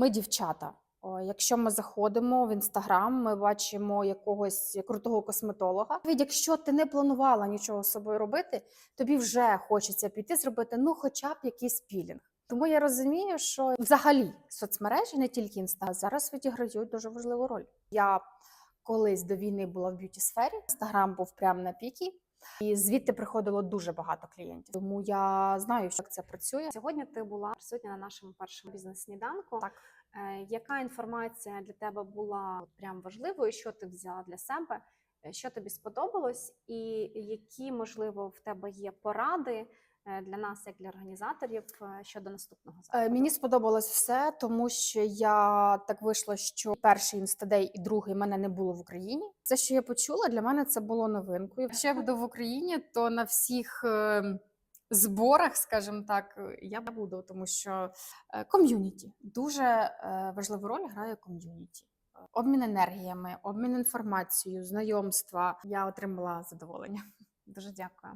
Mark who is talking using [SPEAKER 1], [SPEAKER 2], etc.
[SPEAKER 1] Ми дівчата. Якщо ми заходимо в інстаграм, ми бачимо якогось крутого косметолога. Навіть якщо ти не планувала нічого з собою робити, тобі вже хочеться піти зробити ну, хоча б якийсь пілінг. Тому я розумію, що взагалі соцмережі, не тільки інста, зараз відіграють дуже важливу роль. Я колись до війни була в б'юті сфері. Інстаграм був прямо на пікі, і звідти приходило дуже багато клієнтів. Тому я знаю, як це працює.
[SPEAKER 2] Сьогодні ти була присутня на нашому першому бізнес-сніданку.
[SPEAKER 1] Так.
[SPEAKER 2] Е, Яка інформація для тебе була прям важливою? Що ти взяла для себе? Е, Що тобі сподобалось, і які можливо в тебе є поради е, для нас, як для організаторів, е, щодо наступного заходу?
[SPEAKER 1] Мені сподобалось все, тому що я так вийшло, що перший інстадей і другий мене не було в Україні. Це, що я почула, для мене це було новинкою. Якщо я буду в Україні, то на всіх зборах, скажімо так, я буду, тому що ком'юніті дуже важливу роль грає ком'юніті. Обмін енергіями, обмін інформацією, знайомства. Я отримала задоволення.
[SPEAKER 2] Дуже дякую.